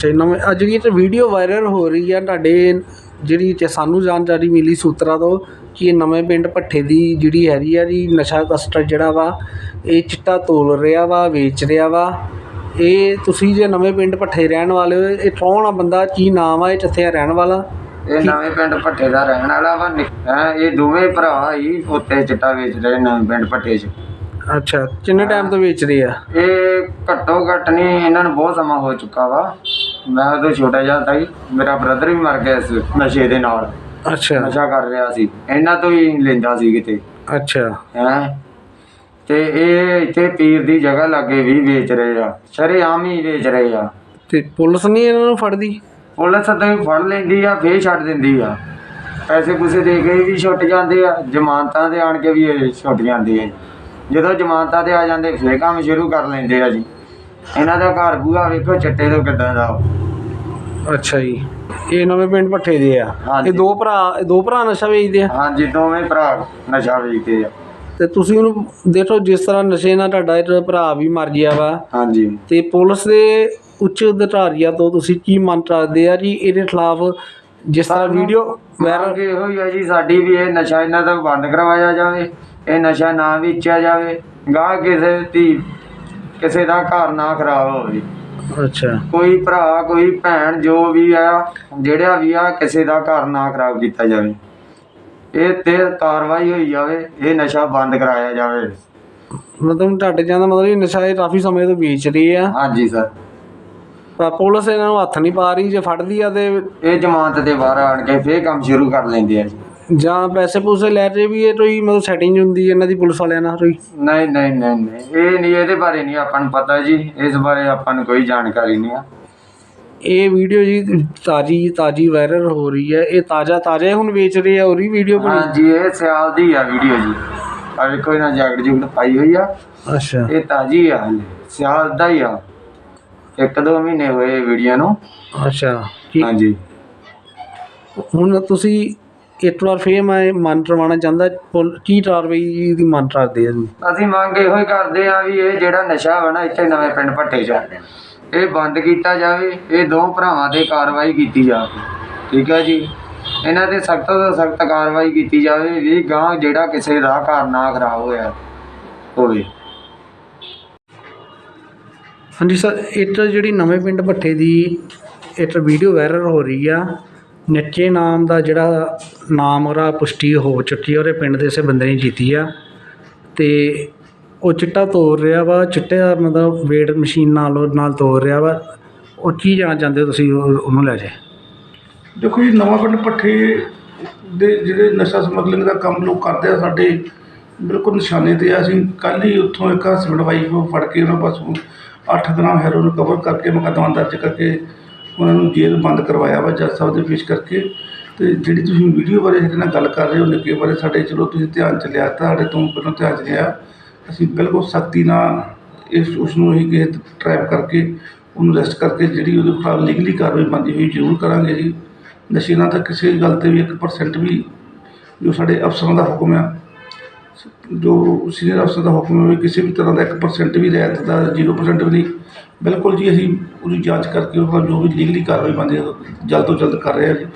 ਤੇ ਨਵੇਂ ਅੱਜ ਦੀ ਤੇ ਵੀਡੀਓ ਵਾਇਰਲ ਹੋ ਰਹੀ ਆ ਤੁਹਾਡੇ ਜਿਹੜੀ ਤੇ ਸਾਨੂੰ ਜਾਣਕਾਰੀ ਮਿਲੀ ਸੂਤਰਾਂ ਤੋਂ ਕਿ ਇਹ ਨਵੇਂ ਪਿੰਡ ਭੱਠੇ ਦੀ ਜਿਹੜੀ ਹੈਗੀ ਆ ਜੀ ਨਸ਼ਾ ਤਸਕਰ ਜਿਹੜਾ ਵਾ ਇਹ ਚਿੱਟਾ ਤੋਲ ਰਿਹਾ ਵਾ ਵੇਚ ਰਿਹਾ ਵਾ। ਇਹ ਤੁਸੀਂ ਜੇ ਨਵੇਂ ਪਿੰਡ ਭੱਠੇ ਰਹਿਣ ਵਾਲੇ ਹੋ ਇਹ ਕੌਣ ਆ ਬੰਦਾ ਕੀ ਨਾਮ ਆ ਇਹ ਕਿੱਥੇ ਆ ਰਹਿਣ ਵਾਲਾ? ਇਹ ਨਵੇਂ ਪਿੰਡ ਭੱਟੇ ਦਾ ਰਹਿਣ ਵਾਲਾ ਵਾ ਹੈ ਇਹ ਦੋਵੇਂ ਭਰਾ ਹੀ ਉੱਤੇ ਚਿੱਟਾ ਵੇਚ ਰਹੇ ਨਵੇਂ ਪਿੰਡ ਭੱਟੇ 'ਚ। ਅੱਛਾ ਕਿੰਨੇ ਟਾਈਮ ਤੋਂ ਵੇਚ ਰਹੇ ਆ? ਇਹ ਘੱਟੋ ਘੱਟ ਨਹੀਂ ਇਹਨਾਂ ਨੂੰ ਬਹੁਤ ਸਮਾਂ ਹੋ ਚੁੱਕਾ ਵਾ। ਮੈਂ ਉਦੋਂ ਛੋਟਾ ਜਿਹਾ ਸੀ ਮੇਰਾ ਬ੍ਰਦਰ ਵੀ ਮਰ ਗਿਆ ਇਸ ਨਸ਼ੇ ਦੇ ਨਾਲ। ਅੱਛਾ। ਨਸ਼ਾ ਕਰ ਰਿਹਾ ਸੀ। ਇਹਨਾਂ ਤੋਂ ਹੀ ਲੈਂਦਾ ਸੀ ਕਿਤੇ। ਅੱਛਾ। ਹੈ? ਤੇ ਇਹ ਇੱਥੇ ਪੀਰ ਦੀ ਜਗ੍ਹਾ ਲਾਗੇ ਵੀ ਵੇਚ ਰਹੇ ਆ। ਸ਼ਰੇਆਮ ਹੀ ਵੇਚ ਰਹੇ ਆ। ਤੇ ਪੁਲਿਸ ਨਹੀਂ ਇਹਨਾਂ ਨੂੰ ਫੜਦੀ? ਪੁਲਿਸ ਤਾਂ ਫੜ ਲੈਂਦੀ ਆ ਫੇਰ ਛੱਡ ਦਿੰਦੀ ਆ। ਪੈਸੇ ਪੂਸੇ ਦੇ ਕੇ ਵੀ ਛੁੱਟ ਜਾਂਦੇ ਆ ਜ਼ਮਾਨਤਾਂ ਤੇ ਆਣ ਕੇ ਵੀ ਇਹ ਛੁੱਟ ਜਾਂਦੇ ਆ। ਜਦੋਂ ਜ਼ਮਾਨਤਾਂ ਤੇ ਆ ਜਾਂਦੇ ਫੇਰ ਕੰਮ ਸ਼ੁਰੂ ਕਰ ਲੈਂਦੇ ਆ ਜੀ। ਇਹਨਾਂ ਦਾ ਘਰ ਬੂਹਾ ਵੇਖੋ ਚੱਟੇ ਤੋਂ ਕਿੱਦਾਂ ਦਾ ਵਾ। ਅੱਛਾ ਜੀ। ਇਹ ਨਵੇਂ ਪਿੰਡ ਭੱਠੇ ਦੇ ਆ। ਹਾਂਜੀ। ਇਹ ਦੋ ਭਰਾ ਇਹ ਦੋ ਭਰਾ ਨਸ਼ਾ ਵੇਚਦੇ ਆ? ਹਾਂਜੀ ਦੋਵੇਂ ਭਰਾ ਨਸ਼ਾ ਵੇਚਦੇ ਆ। ਤੇ ਤੁਸੀਂ ਉਹਨੂੰ ਦੇਖੋ ਜਿਸ ਤਰ੍ਹਾਂ ਨਸ਼ੇ ਨਾਲ ਤੁਹਾਡਾ ਇੱਕ ਭਰਾ ਵੀ ਮਰ ਗਿਆ ਵਾ। ਹਾਂਜੀ। ਤੇ ਪੁਲਿਸ ਦੇ ਉੱਚ ਅਧਿਕਾਰੀਆਂ ਤੋਂ ਤੁਸੀਂ ਕੀ ਮੰਗ ਕਰਦੇ ਆ ਜੀ ਇਹਦੇ ਖਿਲਾਫ ਜਿਸ ਤਰ੍ਹਾਂ ਵੀਡੀਓ ਮੰਗ ਵਾਇਰਲ ਇਹੋ ਹੀ ਆ ਜੀ ਸਾਡੀ ਵੀ ਇਹ ਨਸ਼ਾ ਇਹਨਾਂ ਤੋਂ ਬੰਦ ਕਰਵਾਇਆ ਜਾਵੇ। ਇਹ ਨਸ਼ਾ ਨਾ ਵੇਚਿਆ ਜਾਵੇ ਗਾਹ ਕਿਸੇ ਦੀ ਕਿਸੇ ਦਾ ਘਰ ਨਾ ਖਰਾਬ ਹੋਵੇ। ਅੱਛਾ। ਕੋਈ ਭਰਾ ਕੋਈ ਭੈਣ ਜੋ ਵੀ ਆ ਜਿਹੜਾ ਵੀ ਆ ਕਿਸੇ ਦਾ ਘਰ ਨਾ ਖਰਾਬ ਕੀਤਾ ਜਾਵੇ। ਇਹ ਤੇ ਕਾਰਵਾਈ ਹੋਈ ਜਾਵੇ ਇਹ ਨਸ਼ਾ ਬੰਦ ਕਰਾਇਆ ਜਾਵੇ। ਮਤਲਬ ਤੁਹਾਡੇ ਜਾਂਦਾ ਮਤਲਬ ਇਹ ਨਸ਼ਾ ਇਹ ਕਾਫੀ ਸਮੇਂ ਤੋਂ ਵੇਚ ਰਹੇ ਆ। ਹਾਂਜੀ ਸਰ। ਪਰ ਪੁਲਿਸ ਇਹਨਾਂ ਨੂੰ ਹੱਥ ਨਹੀਂ ਪਾ ਰਹੀ ਜੇ ਫੜਦੀ ਆ ਤੇ ਇਹ ਜ਼ਮਾਨਤ ਦੇ ਬਾਹਰ ਆਣ ਕੇ ਫੇਰ ਕੰਮ ਸ਼ੁਰੂ ਕਰ ਲੈਂਦੇ ਆ ਜੀ। ਜਾਂ ਪੈਸੇ ਪੂਸੇ ਲੈ ਰਹੇ ਵੀ ਇਹ ਕੋਈ ਮਤਲਬ ਸੈਟਿੰਗ ਹੁੰਦੀ ਹੈ ਇਹਨਾਂ ਦੀ ਪੁਲਿਸ ਵਾਲਿਆਂ ਨਾਲ ਕੋਈ? ਨਹੀਂ ਨਹੀਂ ਨਹੀਂ ਨਹੀਂ। ਇਹ ਨਹੀਂ ਇਹਦੇ ਬਾਰੇ ਨਹੀਂ ਆਪਾਂ ਨੂੰ ਪਤਾ ਜੀ। ਇਸ ਬਾਰੇ ਆਪਾਂ ਨੂੰ ਕੋਈ ਜਾਣਕਾਰੀ ਨਹੀਂ ਆ। ਇਹ ਵੀਡੀਓ ਜੀ ਤਾਜੀ ਤਾਜੀ ਵਾਇਰਲ ਹੋ ਰਹੀ ਹੈ। ਇਹ ਤਾਜ਼ਾ ਤਾਜ਼ਾ ਹੁਣ ਵੇਚ ਰਹੇ ਆ ਉਹਦੀ ਵੀਡੀਓ ਬਣੀ ਹਾਂਜੀ ਇਹ ਸਿਆਲ ਦੀ ਆ ਵੀਡੀਓ ਜੀ। ਆ ਵੇਖੋ ਇਹਨਾਂ ਜੈਕਟ ਜੁਕਟ ਪਾਈ ਹੋਈ ਆ। ਅੱਛਾ। ਇਹ ਤਾਜੀ ਆ ਹਲੇ। ਸਿਆਲ ਦਾ ਹੀ ਆ। ਇੱਕ ਦੋ ਮਹੀਨੇ ਹੋਏ ਵੀਡੀਓ ਨੂੰ। ਅੱਛਾ। ਕੀ ਹਾਂਜੀ। ਹੁਣ ਤੁਸੀਂ ਇੱਕ ਵਾਰ ਫੇਰ ਮੈਂ ਮਨ ਕਰਵਾਉਣਾ ਚਾਹੁੰਦਾ ਪੁਲ- ਕੀ ਕਾਰਵਾਈ ਦੀ ਮੰਨ ਕਰਦੇ ਆ ਜੀ ਅਸੀਂ ਮੰਗ ਇਹੋ ਹੀ ਕਰਦੇ ਆ ਵੀ ਇਹ ਜਿਹੜਾ ਨਸ਼ਾ ਵਾ ਨਾ ਇੱਥੇ ਨਵੇਂ ਪਿੰਡ ਭੱਟੇ 'ਚ ਇਹ ਬੰਦ ਕੀਤਾ ਜਾਵੇ ਇਹ ਦੋ ਭਰਾਵਾਂ ਤੇ ਕਾਰਵਾਈ ਕੀਤੀ ਜਾਵੇ। ਠੀਕ ਹੈ ਜੀ? ਇਹਨਾਂ ਤੇ ਸਖਤ ਤੋਂ ਸਖਤ ਕਾਰਵਾਈ ਕੀਤੀ ਜਾਵੇ ਵੀ ਗਾਂ ਜਿਹੜਾ ਕਿਸੇ ਦਾ ਘਰ ਨਾ ਖਰਾਬ ਹੋਇਆ ਹੋਵੇ। ਹਾਂਜੀ ਸਰ ਇਹ ਤਾਂ ਜਿਹੜੀ ਨਵੇਂ ਪਿੰਡ ਭੱਠੇ ਦੀ ਇੱਕ ਵੀਡੀਓ ਵਾਇਰਲ ਹੋ ਰਹੀ ਆ ਨੱਚੇ ਨਾਮ ਦਾ ਜਿਹੜਾ ਨਾਮ ਉਹਦਾ ਪੁਸ਼ਟੀ ਹੋ ਚੁੱਕੀ ਉਹਦੇ ਪਿੰਡ ਦੇ ਇਸੇ ਬੰਦੇ ਨੇ ਕੀਤੀ ਆ। ਅਤੇ ਉਹ ਚਿੱਟਾ ਤੋੜ ਰਿਹਾ ਵਾ ਚਿੱਟੇ ਦਾ ਮਤਲਬ ਵੇਟ ਮਸ਼ੀਨ ਨਾਲ ਉਹ ਨਾਲ ਤੋੜ ਰਿਹਾ ਵਾ। ਉਹ ਕੀ ਜਾਣਾ ਚਾਹੁੰਦੇ ਹੋ ਤੁਸੀਂ ਉਹ- ਉਹਨੂੰ ਲੈ ਜੇ ਦੇਖੋ ਜੀ, ਨਵਾਂ ਪਿੰਡ ਪੱਠੇ ਦੇ ਜਿਹੜੇ ਨਸ਼ਾ ਸਮਗਲਿੰਗ ਦਾ ਕੰਮ ਲੋਕ ਕਰਦੇ ਆ, ਸਾਡੇ ਬਿਲਕੁਲ ਨਿਸ਼ਾਨੇ ਤੇ ਆ। ਅਸੀਂ ਕੱਲ੍ਹ ਹੀ ਉੱਥੋਂ ਇੱਕ ਹਸਬੈਂਡ ਵਾਈਫ ਫੜ ਕੇ ਉਹਨਾਂ ਪਾਸੋਂ 8 ਗ੍ਰਾਮ ਹੈਰੋਇਨ ਕਵਰ ਕਰਕੇ ਮੁਕੱਦਮਾ ਦਰਜ ਕਰਕੇ ਉਹਨਾਂ ਨੂੰ ਜੇਲ੍ਹ ਬੰਦ ਕਰਵਾਇਆ ਵਾ ਜੱਜ ਸਾਹਿਬ ਦੇ ਪੇਸ਼ ਕਰਕੇ। ਅਤੇ ਜਿਹੜੀ ਤੁਸੀਂ ਵੀਡੀਓ ਬਾਰੇ ਸਾਡੇ ਨਾਲ ਗੱਲ ਕਰ ਰਹੇ ਹੋ ਨਿੱਕੇ ਬਾਰੇ ਸਾਡੇ ਚਲੋ ਤੁਸੀਂ ਧਿਆਨ ਚ ਲਿਆ ਤੁਹਾਡੇ ਤੋਂ ਪਹਿਲਾਂ ਧਿਆਨ ਚ ਲਿਆ। ਅਸੀਂ ਬਿਲਕੁਲ ਸਖਤੀ ਨਾਲ ਇਸ, ਉਸ ਨੂੰ ਹੀ ਕਿਸੇ ਟਰੈਪ ਕਰਕੇ, ਉਹਨੂੰ ਅਰੈਸਟ ਕਰਕੇ ਜਿਹੜੀ ਉਹਦੇ ਖਿਲਾਫ ਲੀਗਲੀ ਕਾਰਵਾਈ ਬਣਦੀ ਹੋਈ ਜ਼ਰੂਰ ਕਰਾਂਗੇ ਜੀ। ਨਸ਼ੇ ਨਾਲ ਤਾਂ ਕਿਸੇ ਗੱਲ ਤੇ ਵੀ 1% ਵੀ ਜੋ ਸਾਡੇ ਅਫਸਰਾਂ ਦਾ ਹੁਕਮ ਆ ਜੋ ਸੀਨੀਅਰ ਅਫਸਰ ਦਾ ਹੁਕਮ ਹੋਵੇ ਕਿਸੇ ਵੀ ਤਰ੍ਹਾਂ ਦਾ 1% ਵੀ ਰਿਆਇਤ ਦਾ 0% ਵੀ ਨਹੀਂ। ਬਿਲਕੁਲ ਜੀ, ਅਸੀਂ ਉਹਦੀ ਜਾਂਚ ਕਰਕੇ ਉਹ ਜੋ ਵੀ ਲੀਗਲੀ ਕਾਰਵਾਈ ਬਣਦੀ ਹੈ, ਜਲਦ ਤੋਂ ਜਲਦ ਕਰ ਰਹੇ ਹਾਂ ਜੀ।